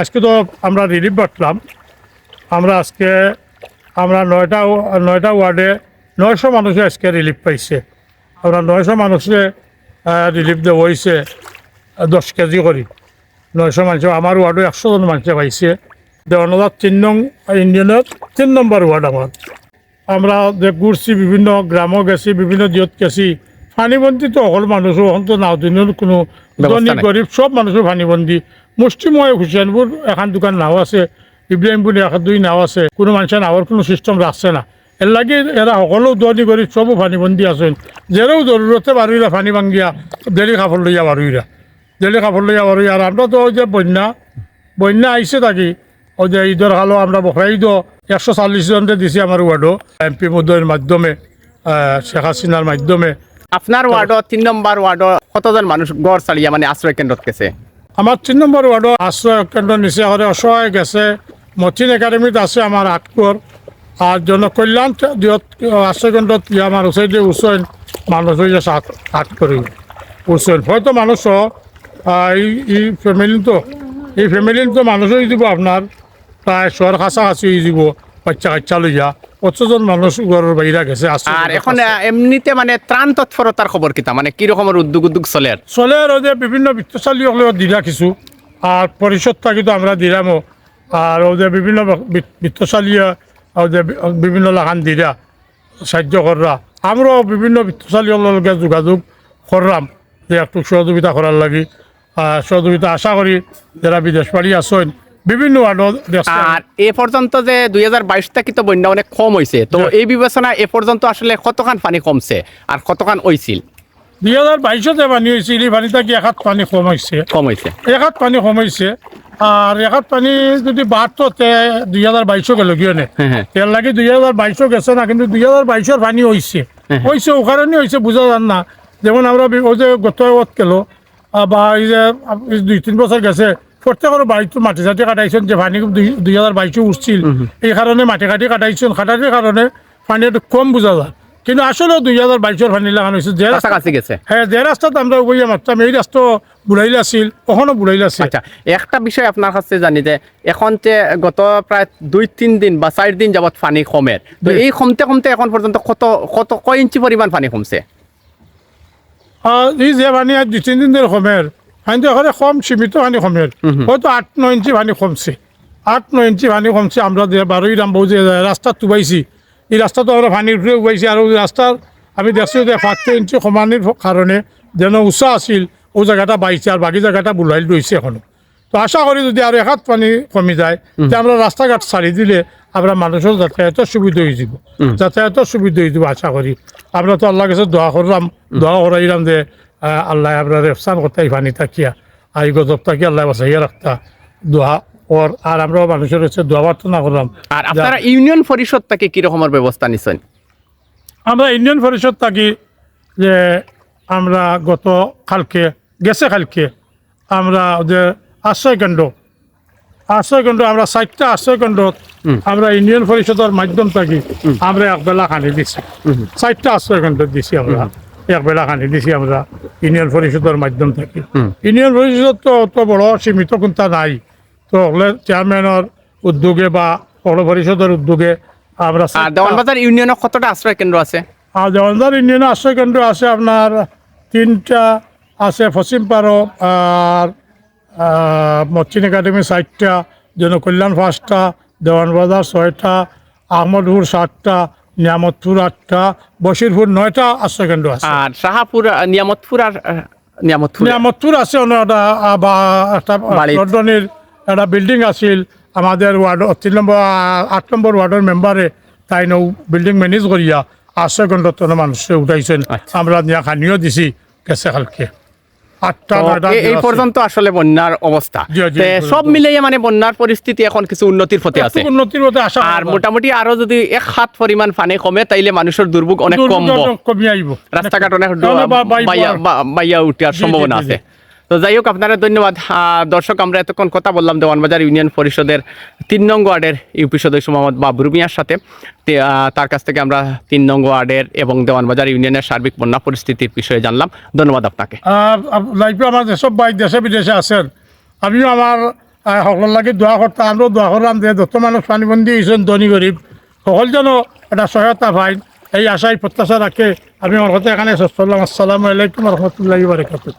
আজকে তো আমরা রিলিফ বাটলাম আমরা আজকে আমরা নয়টা নয়টা ওয়ার্ডে নয়শো মানুষে আজকে রিলিফ পাইছে। আমরা নয়শো মানুষে রিলিফ দেওয়া হয়েছে দশ কেজি করি। নয়শো মানুষ আমার ওয়ার্ডে একশো জন মানুষে পাইছে। দেওয়ানদার তিন নং ইউনিয়নের তিন নম্বর ওয়ার্ড আমার। আমরা ঘুরছি বিভিন্ন গ্রামও গেছি বিভিন্ন দিয়ত গেছি ফানিবন্দি তো অকল মানুষও অন্ত নাও দিনের কোনো ধনী। গরিব সব মানুষের ফানিবন্দি মুষ্টিময় হুসেনপুর, এখন দোকান নাও আছে, ইব্রাহিমপুর এখন দুই নাও আছে, কোনো মানুষের নাওয়ার কোনো সিস্টেম রাখছে না। এর লাগে এরা সকলো ধনী গরিব সবও ফানিবন্দি আছেন। যেরাও জরুরতে বারুইরা ফানি ভাঙ্গিয়া দেরি কাপড় লইয়া বারুইরা দেরি কাপড় লইয়া বারুই আর আমরা তো যে বন্যা বন্যা আইসে থাকি। ওই যে ঈদের হালো আমরা বকরা ঈদও একশো চল্লিশ জনকে দিছি আমার ওয়ার্ডও এমপি মোদয়ের মাধ্যমে শেখ হাসিনার মাধ্যমে। আপনার ওয়ার্ডত তিন নম্বর ওয়ার্ডত কতজন মানুষ গড় চালিয়া মানে আশ্রয় কেন্দ্রত গেছে? আমার তিন নম্বর ওয়ার্ডও আশ্রয় কেন্দ্র নিচে করে অসহায় গেছে। মথিন একাডেমিত আছে আমার আটকর আর জনকল্যাণ আশ্রয় কেন্দ্রত আমার ওচৰতে উচৈন মানুষ হয়ে সাত আট করি উচৈন হয়তো মানুষ এই ফ্যামিলি তো এই ফ্যামিলি তো মানুষ হয়ে দিব আপনার প্রায় শহর কাছাকাছি হয়ে যাব বাচ্চা কাচ্চা লইয়া কতজন মানুষ ঘরের বাইরে গেছে আর এখন এমনিতে মানে ত্রাণ তৎপরতার খবর কিতা? মানে কি রকমের উদ্যোগ উদ্যোগ চলে আর? চলে আর যে বিভিন্ন বৃত্তশালী হলেও দিলা কিছু। আর পরিষদ থাকি তো আমরা দিলামও আর যে বিভিন্ন বৃত্তশালী যে বি- বিভিন্ন লাগান দিলা সাহায্য কররা আমরাও বিভিন্ন বৃত্তশালী লগে যোগাযোগ করলাম যে একটু সহযোগিতা করার লাগি। সহযোগিতা আশা করি যারা বিদেশ বাড়ি আসেন বিভিন্ন আর এ পর্যন্ত যে দুই হাজার বাইশ থেকে তো বন্যা অনেক কম হয়েছে তো হ্যাঁ। এই বিবেচনা এ পর্যন্ত আসলে কতখান পানি কমছে আর কতখান হয়েছিল দুই হাজার বাইশতে পানি হয়েছিল এই পানি থাকি এক হাত পানি কম হয়েছে কম হয়েছে এক হাত পানি কমাইছে আর এক হাত পানি যদি বাড়তো তে দুই হাজার বাইশও গেল কিয় নে? হ্যাঁ, হ্যাঁ। তেল লাগি দুই হাজার বাইশও গেছে না কিন্তু দুই হাজার বাইশের পানি হয়েছে হ্যাঁ। হয়েছে ও কারণে হয়েছে বোঝা যান না। যেমন আমরা ওই যে গত গেল বা এই যে দুই তিন বছর গেছে প্রত্যেকের বাড়িতে মাটি চাটি কাটাইছেন যে পানি দুই হাজার বাইশে উঠছিল। এই কারণে মাটি কাটি কাটাইছেন কাটাটির কারণে পানি একটু কম বোঝা যায়। কিন্তু আসলে দুই হাজার বাইশের পানি লাগানো হয়েছে যে রাস্তা- কাছাকাছি গেছে। হ্যাঁ যে রাস্তাত আমরা বইয়া মারতাম এই রাস্তা বুড়াইলে আছিল কখনো বুড়াইলে আছিল। আচ্ছা একটা বিষয় আপনার কাছে জানি যে এখন যে গত প্রায় দুই তিন দিন বা চার দিন যাবত পানি কমের তো এই কমতে কমতে এখন পর্যন্ত কত কত কয় ইঞ্চি পরিমাণ পানি কমছে? আর এই যে পানি আজ দুই তিন দিন ধরে কমের তো এখানে কম সীমিত পানি কমের। হয়তো আট নয় ইঞ্চি পানি কমছে। আট নয় ইঞ্চি পানি কমছে আমরা বারোই রাম বউ যে রাস্তা তুবাইছি। এই রাস্তাটো আমরা পানির উপরে উবাইছি আর ওই রাস্তার আমি দেখছি যে ছয় ইঞ্চি সমানির কারণে যেন উঁচা আছিল ও জায়গাটা বাইছে আর বাকি জায়গাটা বুড়াইল রয়েছে এখনও। তো আশা করি যদি আর এক হাত পানি কমি যায় তে আমরা রাস্তাঘাট ছাড়ি দিলে আমরা মানুষের যাতায়াতের সুবিধা হয়ে যাব। যাতায়াতের সুবিধা হয়ে যাব আশা করি আমরা তো আল্লাহ কাছে দোয়া করলাম দোয়া করাইলাম যে আল্লাহ আমরা রেফসান করতে এই পানি থাকিয়া আর এই গজব থাকি আল্লাহ বাসাইয়া রাখতা। দোয়া ওর আর আমরাও মানুষের কাছে দোয়া প্রার্থনা করলাম। আর আপনারা ইউনিয়ন পরিষদ থেকে কি রকমের ব্যবস্থা নিছেন? আমরা ইউনিয়ন পরিষদ থাকি যে আমরা গত কালকে গেছে কালকে আমরা যে আশ্রয় কেন্দ্র। আশ্রয় কেন্দ্র আমরা চারটা আশ্রয় কেন্দ্রত আমরা ইউনিয়ন পরিষদের মাধ্যম থাকি আমরা একবেলা খানি দিছি। চারটা আশ্রয় কেন্দ্র দিছি আমরা। একবেলা খানি দিছি আমরা। ইউনিয়ন পরিষদের মাধ্যম থাকি। ইউনিয়ন পরিষদ তো অত বড় সীমিত কোনটা নাই। তো হলে চেয়ারম্যানের উদ্যোগে বা পৌর পরিষদের উদ্যোগে আমরা দেওয়ানবাজার ইউনিয়নে কতটা আশ্রয় কেন্দ্র আছে? আর জওয়ানদার ইন্ডিয়ান আশ্রয় কেন্দ্র আছে আপনার তিনটা আছে পশ্চিম পারো আর মচ্চিন একাডেমি চারটা জনকল্যাণ পাঁচটা দেওয়ানবাজার ছয়টা আহমদপুর সাতটা নিয়ামতপুর আটটা বশিরপুর নয়টা আশ্রয় কেন্দ্র আছে। আর শাহাপুর নিয়ামতপুর আর নিয়ামতপুর। নিয়ামতপুর আছে লন্ডনের একটা বিল্ডিং আছিল। আমাদের ওয়ার্ড তিন নম্বর আট নম্বর ওয়ার্ডের মেম্বারে তাই নৌ বিল্ডিং ম্যানেজ করিয়া আশ্রয় কেন্দ্র তো মানুষে উঠাইছেন। আচ্ছা। আমরা নিয়া খানিও দিছি গেছে কালকে এই। পর্যন্ত আসলে বন্যার অবস্থা। সব মিলিয়ে মানে বন্যার পরিস্থিতি এখন কিছু উন্নতির পথে আছে। উন্নতির পথে আসা আর মোটামুটি আরও যদি এক হাত পরিমাণ পানি কমে তাইলে মানুষের দুর্ভোগ অনেক কম রাস্তাঘাট অনেক বাইয়া- উঠার সম্ভাবনা আছে। তো যাই হোক, আপনারা ধন্যবাদ। দর্শক, আমরা এতক্ষণ কথা বললাম দেওয়ানবাজার ইউনিয়ন পরিষদের তিন নং ওয়ার্ডের ইউপি সদস্য মোহাম্মদ বাবরু মিয়ার সাথে। তার কাছ থেকে আমরা তিন নং ওয়ার্ডের এবং দেওয়ানবাজার ইউনিয়নের সার্বিক বন্যা পরিস্থিতির বিষয়ে জানলাম। ধন্যবাদ আপনাকে। লাইফে আমার ভাই দেশে, বিদেশে আছেন, আমিও আমার সকল লাগে দোয়া করতাম আমরাও দোয়া করলাম যে যত মানুষ পানিবন্দী হয়েছেন, ধনী, গরিব, সকল যেন একটা সহায়তা পাই এই আশায় প্রত্যাশা রাখে। আমি আমার কথা এখানে শেষ আসসালামু আলাইকুম রহমতুল্লাহ বারকাতুহ।